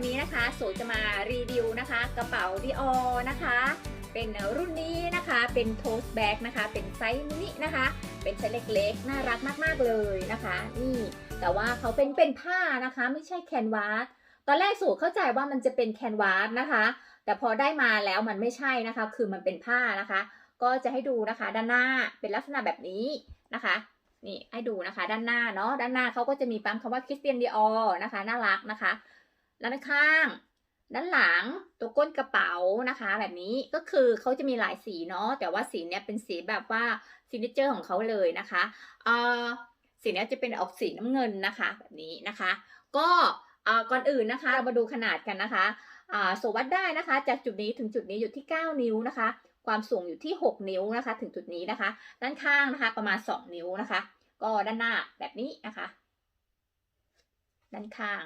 วันนี้นะคะโสจะมารีวิวนะคะ กระเป๋าดิออนะคะ เป็นรุ่นนี้นะคะเป็นโทสแบ็กนะคะ เป็นไซส์มินินะคะ เป็นไซส์เล็กๆ น่ารักมากๆเลยนะคะ นี่แต่ว่าเขาเป็นเป็นผ้านะคะ ไม่ใช่แคนวาสตอนแรกสูเข้าใจว่ามันจะเป็นแคนวาสนะคะ แต่พอได้มาแล้วมันไม่ใช่นะคะ คือมันเป็นผ้านะคะ ก็จะให้ดูนะคะ ด้านหน้าเป็นลักษณะแบบนี้นะคะนี่ให้ดูนะคะ ด้านหน้าเนาะด้านหน้าเขาก็จะมีปั๊มคำว่าคริสเตียนดีออนะคะ น่ารักนะคะ ด้านข้าง ด้านหลังตัวก้นกระเป๋านะคะ แบบนี้ก็คือเขาจะมีหลายสีเนาะแต่ว่าสีเนี้ยเป็นสีแบบว่าซิกเนเจอร์ของเขาเลยนะคะเอ่อสีเนี้ยจะเป็นออกสีน้ำเงินนะคะ แบบนี้นะคะ ก็เอ่อก่อนอื่นนะคะเรามาดูขนาดกันนะคะอ่าโสวัดได้นะคะ จากจุดนี้ถึงจุดนี้อยู่ที่ 9 นิ้วนะคะ ความสูงอยู่ที่ 6 นิ้วนะคะ ถึงจุดนี้นะคะ ด้านข้างนะคะ ประมาณ 2 นิ้วนะคะ ก็ด้านหน้าแบบนี้นะคะ ด้านข้าง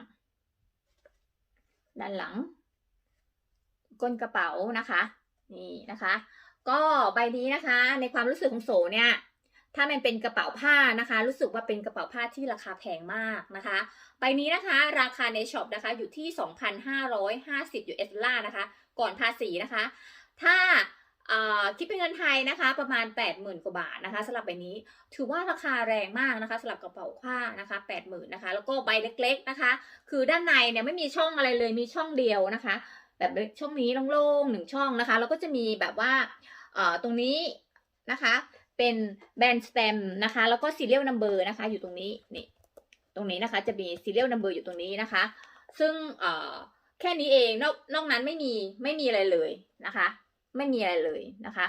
ด้านหลัง ก้นกระเป๋านะคะ นี่นะคะ ก็ใบนี้นะคะ ในความรู้สึกของโสเนี่ย ถ้ามันเป็นกระเป๋าผ้านะคะ รู้สึกว่าเป็นกระเป๋าผ้าที่ราคาแพงมากนะคะ ใบนี้นะคะ ราคาในช็อปนะคะ อยู่ที่ 2,550 US ดอลลาร์นะคะ ก่อนภาษีนะคะ ถ้า คิดเป็นเงินไทยนะคะ ประมาณ 80,000กว่าบาทนะคะสำหรับใบนี้ ถือว่าราคาแรงมากนะคะสำหรับกระเป๋าผ้านะคะ 80,000นะคะ แล้วก็ใบเล็ก ๆนะคะ คือด้านในเนี่ยไม่มีช่องอะไรเลยมีช่องเดียวนะคะ แบบช่องนี้โล่งๆหนึ่งช่องนะคะ แล้วก็จะมีแบบว่าเอ่อตรงนี้นะคะ เป็นแบนสเตมนะคะ แล้วก็ serial number นะคะ อยู่ตรงนี้นี่ตรงนี้นะคะจะมี serial number อยู่ตรงนี้นะคะ ซึ่งเอ่อแค่นี้เองนอกนอกนั้นไม่มีไม่มีอะไรเลยนะคะ ไม่มีอะไรเลยนะคะ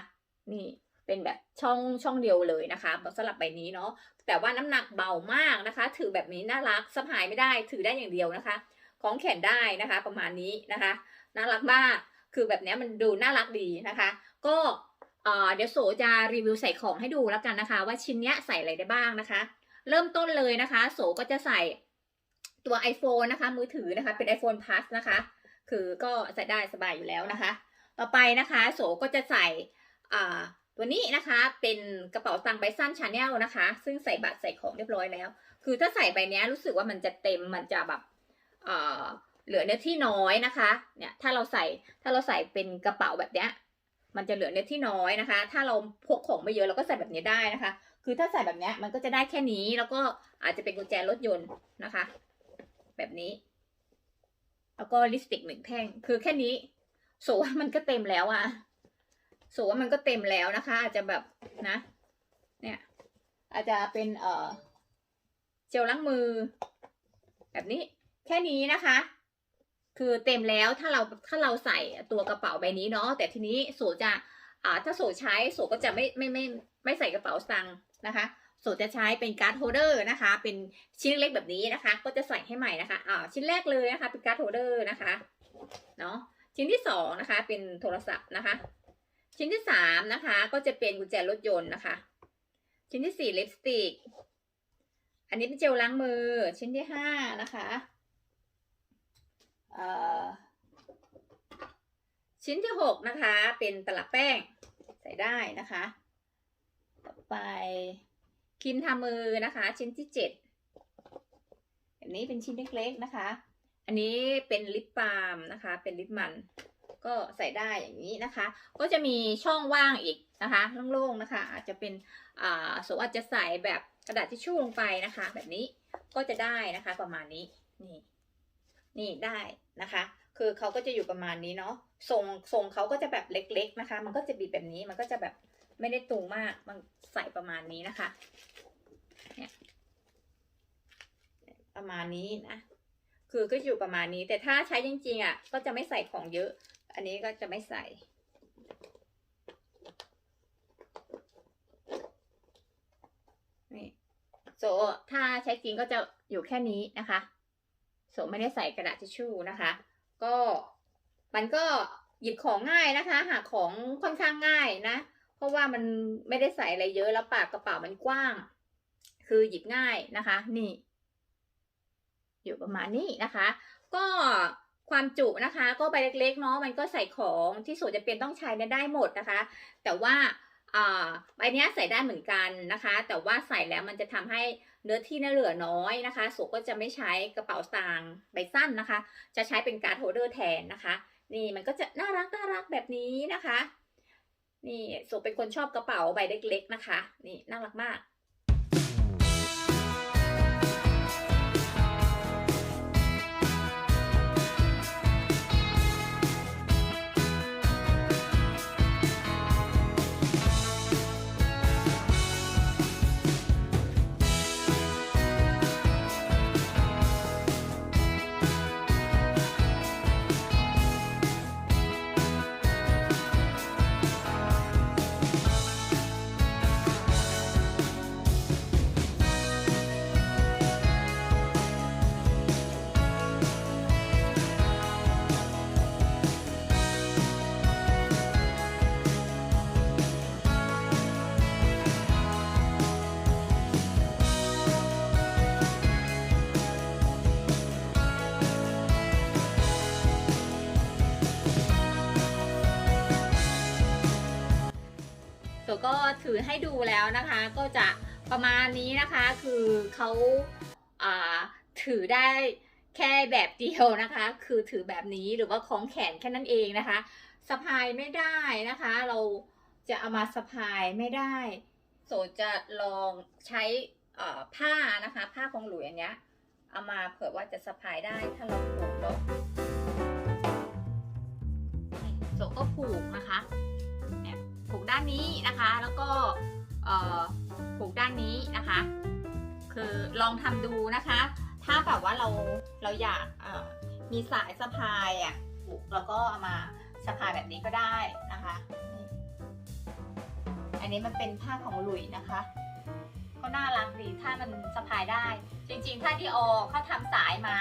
นี่เป็นแบบช่องช่องเดียวเลยนะคะสำหรับใบนี้เนาะแต่ว่าน้ำหนักเบามากนะคะ ถือแบบนี้น่ารักสะพายไม่ได้ถือได้อย่างเดียวนะคะของแขนได้นะคะ ประมาณนี้นะคะน่ารักมากคือแบบนี้มันดูน่ารักดีนะคะ ก็เอ่อเดี๋ยวโสจะรีวิวใส่ของให้ดูแล้วกันนะคะ ว่าชิ้นเนี้ยใส่อะไรได้บ้างนะคะ เริ่มต้นเลยนะคะ โสก็จะใส่ตัว iPhone นะคะ มือถือนะคะ เป็น iPhone Plus นะคะ คือก็ใส่ได้สบายอยู่แล้วนะคะ ต่อไปนะคะ โสก็จะใส่ตัวนี้นะคะเป็นกระเป๋าตังค์ไบซันชาแนลนะคะ ซึ่งใส่บัตรใส่ของเรียบร้อยแล้ว คือถ้าใส่ใบนี้รู้สึกว่ามันจะเต็มมันจะแบบเหลือเนื้อที่น้อยนะคะเนี่ยถ้าเราใส่ถ้าเราใส่เป็นกระเป๋าแบบเนี้ยมันจะเหลือเนื้อที่น้อยนะคะ ถ้าเราพกของไม่เยอะเราก็ใส่แบบนี้ได้นะคะ คือถ้าใส่แบบนี้มันก็จะได้แค่นี้แล้วก็อาจจะเป็นกุญแจรถยนต์นะคะ แบบนี้ แล้วก็ลิปสติกหนึ่งแท่งคือแค่นี้ โสว่ามันก็เต็มแล้วอะโสว่ามันก็เต็มแล้วนะคะ อาจจะแบบนะ เนี่ย อาจจะเป็นเอ่อเจลล้างมือ แบบนี้แค่นี้นะคะ คือเต็มแล้วถ้าเราถ้าเราใส่ตัวกระเป๋าใบนี้เนาะแต่ทีนี้โสจะอ่าถ้าโสใช้โสก็จะไม่ไม่ไม่ไม่ใส่กระเป๋าสตังค์นะคะโสจะใช้เป็นการ์ดโฮเดอร์นะคะ เป็นชิ้นเล็กแบบนี้นะคะ ก็จะใส่ให้ใหม่นะคะอ่าชิ้นแรกเลยนะคะเป็นการ์ดโฮเดอร์นะคะ เนาะ ชิ้นที่สองนะคะ เป็นโทรศัพท์นะคะ ชิ้นที่สามนะคะ ก็จะเป็นกุญแจรถยนต์นะคะ ชิ้นที่สี่ลิปสติก อันนี้เป็นเจลล้างมือ ชิ้นที่ห้านะคะชิ้นที่หกนะคะ เป็นตลับแป้งใส่ได้นะคะ ต่อไปครีมทามือนะคะ ชิ้นที่เจ็ดอันนี้เป็นชิ้นเล็กๆนะคะ อันนี้เป็นลิปบาล์มนะคะ เป็นลิปมัน ก็ใส่ได้อย่างนี้นะคะ ก็จะมีช่องว่างอีกนะคะโล่งๆนะคะ อาจจะเป็นอ่าสมมติอาจจะใส่แบบกระดาษทิชชู่ลงไปนะคะ แบบนี้ก็จะได้นะคะประมาณนี้นี่นี่ได้นะคะ คือเขาก็จะอยู่ประมาณนี้เนาะทรงทรงเขาก็จะแบบเล็ก ๆนะคะ มันก็จะบีบแบบนี้มันก็จะแบบไม่ได้ตูงมากมันใส่ประมาณนี้นะคะเนี่ยประมาณนี้นะ คือก็อยู่ประมาณนี้ แต่ถ้าใช้จริงๆอะก็จะไม่ใส่ของเยอะ อันนี้ก็จะไม่ใส่ นี่โซถ้าใช้จริงก็จะอยู่แค่นี้นะคะโสไม่ได้ใส่กระดาษทิชชู่นะคะ ก็มันก็หยิบของง่ายนะคะ หาของค่อนข้างง่ายนะ เพราะว่ามันไม่ได้ใส่อะไรเยอะแล้วปากกระเป๋ามันกว้าง คือหยิบง่ายนะคะ นี่ อยู่ประมาณนี้นะคะ ก็ความจุนะคะ ก็ใบเล็กๆเนาะมันก็ใส่ของที่โสจะเป็นต้องใช้เนี่ยได้หมดนะคะ แต่ว่าใบเนี้ยใส่ได้เหมือนกันนะคะ แต่ว่าใส่แล้วมันจะทำให้เนื้อที่เนื้อเหลือน้อยนะคะโสก็จะไม่ใช้กระเป๋าสตางค์ใบสั้นนะคะ จะใช้เป็นการ์ดโฮเดอร์แทนนะคะ นี่มันก็จะน่ารักน่ารักแบบนี้นะคะ นี่โสเป็นคนชอบกระเป๋าใบเล็กๆนะคะ นี่น่ารักมาก ตัวก็ถือให้ดูแล้วนะคะ ก็จะประมาณนี้นะคะ คือเขาาถือได้แค่แบบเดียวนะคะ คือถือแบบนี้หรือว่าคล้องแขนแค่นั้นเองนะคะสะพายไม่ได้นะคะ เราจะเอามาสะพายไม่ได้ โสจะลองใช้ผ้านะคะ ผ้าของหลุยอันเนี้ยเอามาเผื่อว่าจะสะพายได้ถ้าเราผูกเนาะโสก็ผูกนะคะ กด้านนี้นะคะ แล้วก็ผูกด้านนี้นะคะ คือลองทำดูนะคะ ถ้าแบบว่าเราเราอยากมีสายสะพายอะผูกแล้วก็เอามาสะพายแบบนี้ก็ได้นะคะ อันนี้มันเป็นผ้าของหลุยนะคะ ก็น่ารักดีถ้ามันสะพายได้ จริงๆ ถ้าดีออเขาทำสายมา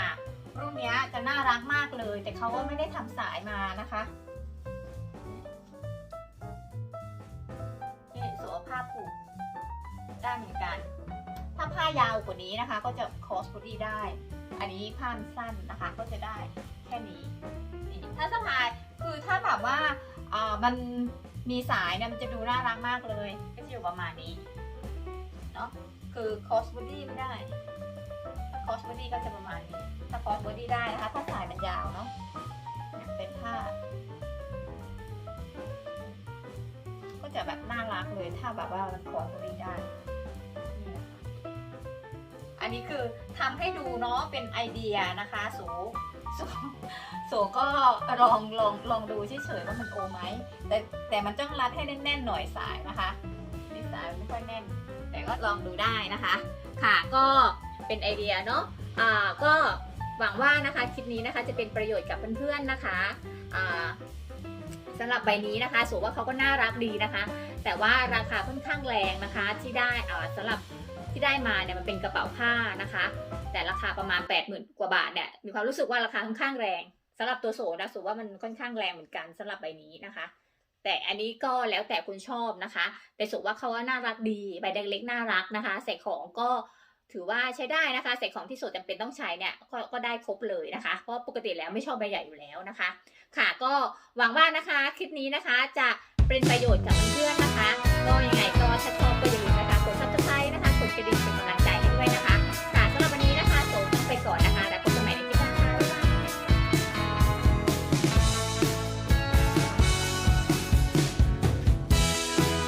รุ่นเนี้ยจะน่ารักมากเลย แต่เขาก็ไม่ได้ทำสายมานะคะ ได้เหมือนกัน ถ้าผ้ายาวกว่านี้นะคะ ก็จะคอสบอดี้ได้ อันนี้ผ้าสั้นนะคะก็จะได้แค่นี้นี่ถ้าสะพายคือถ้าแบบว่าอ่ามันมีสายเนี่ยมันจะดูน่ารักมากเลย ก็จะอยู่ประมาณนี้เนาะคือคอสบอดี้ไม่ได้ถ้าคอสบอดี้ก็จะประมาณนี้ถ้าคอสบอดี้ได้นะคะถ้าสายมันยาวเนาะเป็นผ้าก็จะแบบน่ารักเลยถ้าแบบว่ามันคอสบอดี้ได้ นี้คือทำให้ดูเนาะเป็นไอเดียนะคะสูสูสูก็ลองลองลองดูเฉยๆว่ามันโอไหมแต่แต่มันต้องรัดให้แน่นๆหน่อยสายนะคะนี่สายมันไม่ค่อยแน่น แต่ก็ลองดูได้นะคะ ค่ะก็เป็นไอเดียเนาะอ่าก็หวังว่านะคะคลิปนี้นะคะจะเป็นประโยชน์กับเพื่อนๆนะคะอ่าสำหรับใบนี้นะคะสูว่าเขาก็น่ารักดีนะคะ แต่ว่าราคาค่อนข้างแรงนะคะที่ได้เอ่อสำหรับ ที่ได้มาเนี่ยมันเป็นกระเป๋าผ้านะคะ แต่ราคาประมาณ 8 0,000 กว่าบาทเนี่ยมีความรู้สึกว่าราคาค่อนข้างแรงสำหรับตัวโสนะสูว่ามันค่อนข้างแรงเหมือนกันสำหรับใบนี้นะคะ แต่อันนี้ก็แล้วแต่คุณชอบนะคะ แต่สูว่าเขาว่าน่ารักดีใบเล็กๆน่ารักนะคะ ใส่ของก็ถือว่าใช้ได้นะคะใส่ของที่โสจำเป็นต้องใช้เนี่ยก็ก็ได้ครบเลยนะคะ เพราะปกติแล้วไม่ชอบใบใหญ่อยู่แล้วนะคะ ค่ะก็หวังว่านะคะคลิปนี้นะคะจะเป็นประโยชน์กับเพื่อนๆนะคะก็ยังไงก็ถ้าช